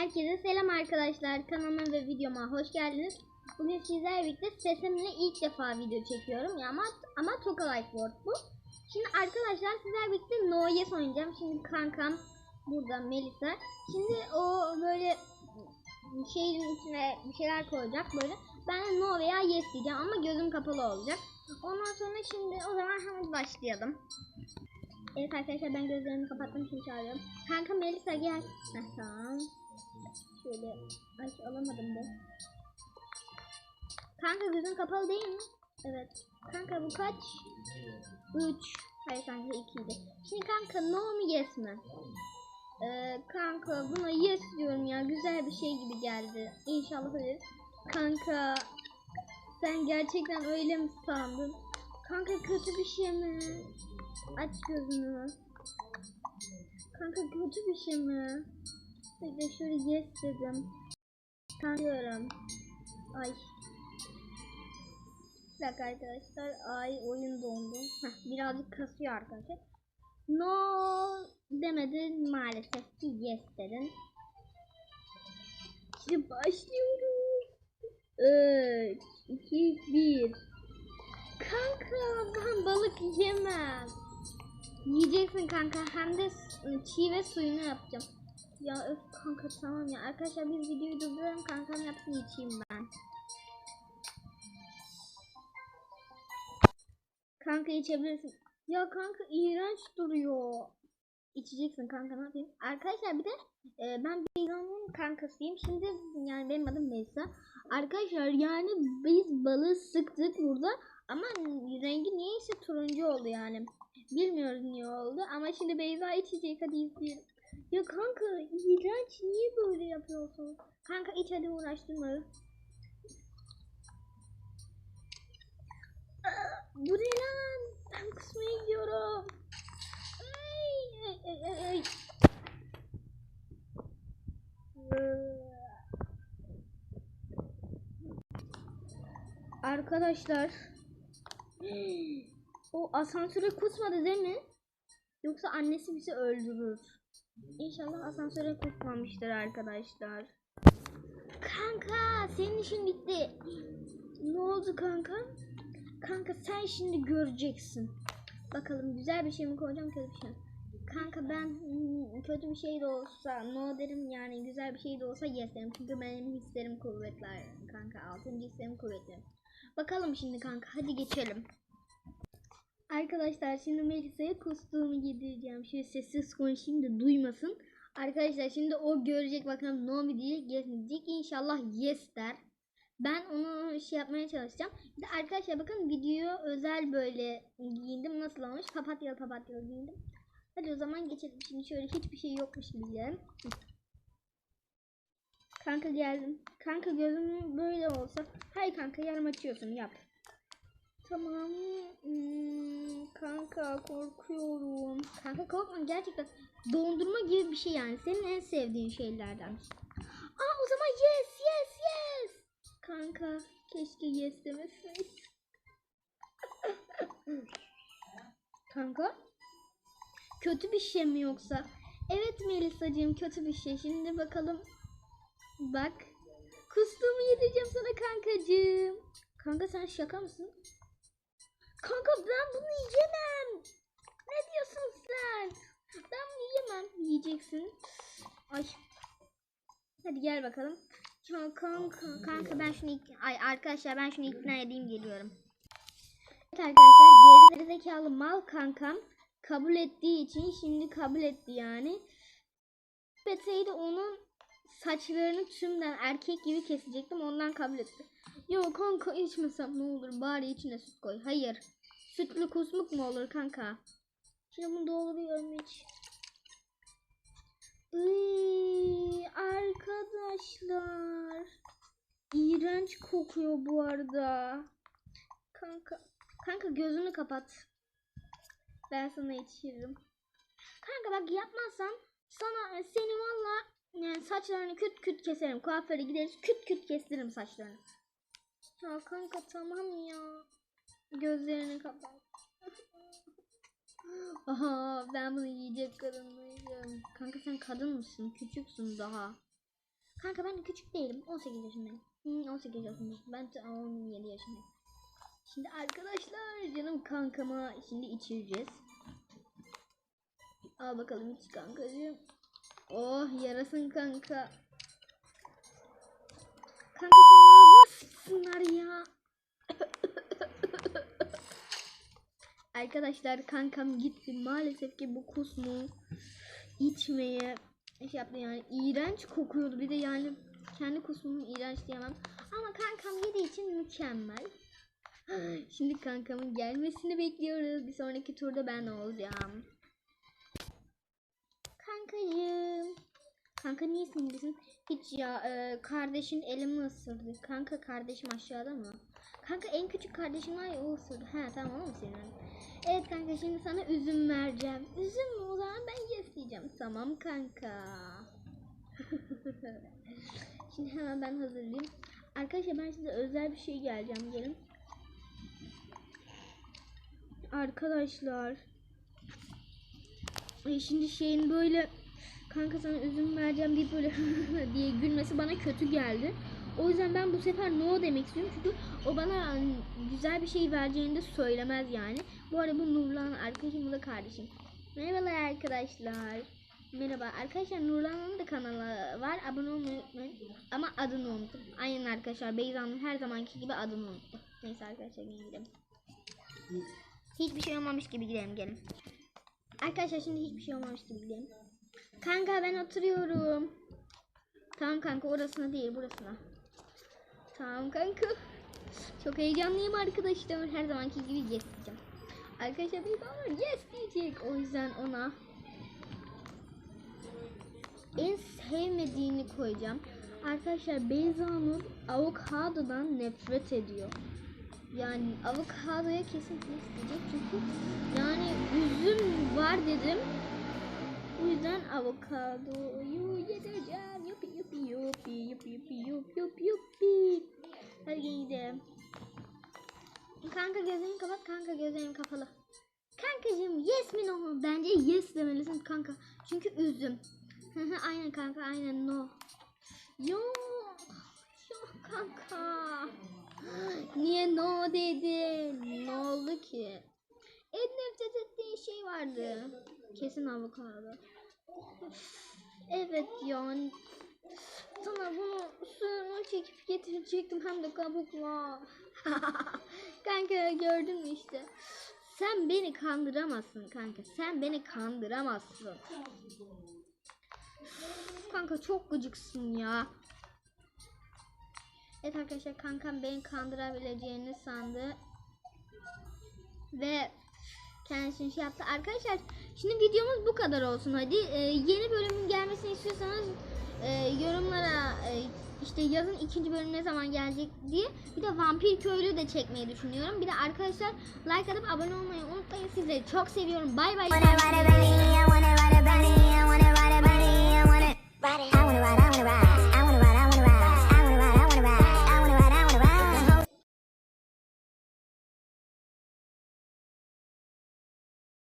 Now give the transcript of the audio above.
Herkese selam arkadaşlar. Kanalıma ve videoma hoş geldiniz. Bugün sizlerle birlikte sesimle ilk defa video çekiyorum. Ya ama ama Toka Whiteboard bu. Şimdi arkadaşlar sizlerle birlikte No oynayacağım. Şimdi kankam burada Melisa. Şimdi o böyle şeyin içine bir şeyler koyacak böyle. Ben de no veya yes diyeceğim ama gözüm kapalı olacak. Ondan sonra şimdi o zaman hemen başlayalım. Evet arkadaşlar ben gözlerimi kapattım şimdi çağırıyorum. Kanka Melisa gel. Tamam. Şöyle ay alamadım da. Kanka gözün kapalı değil mi? Evet. Kanka bu kaç? 3. Hayır kanka 2'ydi. Şimdi kanka no mu yes mi? Ee, kanka buna yes diyorum ya. Güzel bir şey gibi geldi. İnşallah öyle. Kanka sen gerçekten öyle mi sandın? Kanka kötü bir şey mi? Aç gözünü. Kanka kötü bir şey mi? Bekle şöyle yes dedim. Kanıyorum. Ay. Bir dakika arkadaşlar. Ay oyun dondu. Heh, birazcık kasıyor arkadaşlar. No demedin maalesef ki yes dedin. Şimdi başlıyoruz. 3, 2, 1. Kanka ben balık yemem. Yiyeceksin kanka hem de çiğ ve suyunu yapacağım. Ya öf kanka tamam ya. Arkadaşlar biz videoyu durduralım kankam yapsın içeyim ben. Kanka içebilirsin. Ya kanka iğrenç duruyor. İçeceksin kanka ne yapayım? Arkadaşlar bir de e, ben Beyza'nın kankasıyım. Şimdi yani benim adım Melisa. Arkadaşlar yani biz balığı sıktık burada ama rengi niyeyse turuncu oldu yani. Bilmiyoruz niye oldu ama şimdi Beyza içecek hadi izleyelim. Ya kanka iğrenç niye böyle yapıyorsun? Kanka iç hadi uğraştırma. Bu ne lan? Ben kusmaya gidiyorum. Ay, ay, ay, ay. Arkadaşlar o asansöre kusmadı değil mi? Yoksa annesi bizi öldürür. İnşallah asansöre kusmamıştır arkadaşlar. Kanka senin işin bitti. Ne oldu kanka? Kanka sen şimdi göreceksin. Bakalım güzel bir şey mi koyacağım kötü bir şey? Kanka ben kötü bir şey de olsa no derim yani güzel bir şey de olsa yes derim. Çünkü benim hislerim kuvvetli kanka. Altıncı hislerim kuvvetli. Bakalım şimdi kanka hadi geçelim. Arkadaşlar şimdi Melisa'ya kustuğumu yedireceğim. Şöyle sessiz konuşayım da duymasın. Arkadaşlar şimdi o görecek bakalım no mu diyecek yes mi. İnşallah yes der. Ben onu şey yapmaya çalışacağım. Bir de arkadaşlar bakın videoya özel böyle giyindim. Nasıl olmuş? Papatyalı papatyalı giyindim. Hadi o zaman geçelim. Şimdi şöyle hiçbir şey yokmuş gibi gidelim. Kanka geldim. Kanka gözüm böyle olsa. Hay kanka yarım açıyorsun yap. Tamam. Hmm, kanka korkuyorum. Kanka korkma gerçekten. Dondurma gibi bir şey yani. Senin en sevdiğin şeylerden. Aa o zaman yes yes yes. Kanka keşke yes demeseydin. Kanka kötü bir şey mi yoksa? Evet Melisa'cığım kötü bir şey. Şimdi bakalım. Bak. Kustuğumu yedireceğim sana kankacığım. Kanka sen şaka mısın? Kanka ben bunu yiyemem. Ne diyorsun sen? Ben bunu yiyemem. Yiyeceksin. Ay. Hadi gel bakalım. Kanka, kanka ben şunu ay arkadaşlar ben şunu ikna edeyim geliyorum. Evet arkadaşlar geri zekalı mal kankam kabul ettiği için şimdi kabul etti yani. Beteydi onun saçlarını tümden erkek gibi kesecektim ondan kabul etti. Yo kanka içmesem ne olur bari içine süt koy. Hayır. Sütlü kusmuk mu olur kanka? Şimdi bunu dolduruyorum iç. Iy, arkadaşlar. İğrenç kokuyor bu arada. Kanka, kanka gözünü kapat. Ben sana içiririm. Kanka bak yapmazsan sana seni valla yani saçlarını küt küt keserim. Kuaföre gideriz küt küt kestiririm saçlarını. Ya kanka tamam ya. Gözlerini kapat. Aha ben bunu yiyecek kadınlıyım. Kanka sen kadın mısın? Küçüksün daha. Kanka ben küçük değilim. 18 yaşındayım. Hı, 18 yaşındayım. Ben de 17 yaşındayım. Şimdi arkadaşlar canım kankama şimdi içireceğiz. Al bakalım iç kankacığım. Oh yarasın kanka. Kanka sen ağzına sıçsınlar ya. Arkadaşlar kankam gitti. Maalesef ki bu kusmu içmeye şey yaptı yani iğrenç kokuyordu. Bir de yani kendi kusmum iğrenç diyemem. Ama kankam yediği için mükemmel. Şimdi kankamın gelmesini bekliyoruz. Bir sonraki turda ben olacağım. Kanka niye sinirlisin? Hiç ya e, kardeşin elimi ısırdı. Kanka kardeşim aşağıda mı? Kanka en küçük kardeşim var ya o ısırdı. He tamam mı senin? Evet kanka şimdi sana üzüm vereceğim. Üzüm mü? O zaman ben yes. Tamam kanka. şimdi hemen ben hazırlayayım. Arkadaşlar ben size özel bir şey geleceğim. Gelin. Arkadaşlar. Ay şimdi şeyin böyle kanka sana üzüm vereceğim deyip böyle diye gülmesi bana kötü geldi. O yüzden ben bu sefer no demek istiyorum çünkü o bana ıı, güzel bir şey vereceğini de söylemez yani. Bu arada bu Nurlan arkadaşım bu da kardeşim. Merhabalar arkadaşlar. Merhaba arkadaşlar Nurlan'ın da kanalı var. Abone olmayı unutmayın. Ama adını unuttum. Aynen arkadaşlar Beyza'nın her zamanki gibi adını unuttum. Neyse arkadaşlar gidelim. Hiçbir şey olmamış gibi gidelim gelin. Arkadaşlar şimdi hiçbir şey olmamış gibi gidelim. Kanka ben oturuyorum. Tamam kanka orasına değil burasına. Tamam kanka. Çok heyecanlıyım arkadaşlar. Her zamanki gibi yes diyeceğim. Arkadaşlar bir bana yes diyecek. O yüzden ona en sevmediğini koyacağım. Arkadaşlar Beyza Nur avokadodan nefret ediyor. Yani avokadoya kesin yes diyecek çünkü yani üzüm var dedim. O yüzden avokadoyu yedireceğim. Yupi yupi yupi yupi yupi yupi yupi yupi. Hadi gidelim. Kanka gözlerini kapat. Kanka gözlerin kapalı. Kankacığım yes mi no mu? Bence yes demelisin kanka. Çünkü hı, aynen kanka aynen no. Yok. Yok kanka. Niye no dedin? Ne oldu ki? Nefret ettiğin şey vardı. Kesin avokado. Evet yani. Sana bunu suyunu çekip getirecektim hem de kabukla. kanka gördün mü işte. Sen beni kandıramazsın kanka. Sen beni kandıramazsın. Kanka çok gıcıksın ya. Evet arkadaşlar kankam beni kandırabileceğini sandı. Ve kendisini şey yaptı. Arkadaşlar şimdi videomuz bu kadar olsun hadi. Ee, yeni bölümün gelmesini istiyorsanız e, yorumlara e, işte yazın ikinci bölüm ne zaman gelecek diye bir de vampir köylü de çekmeyi düşünüyorum. Bir de arkadaşlar like atıp abone olmayı unutmayın. Sizleri çok seviyorum. Bay bay.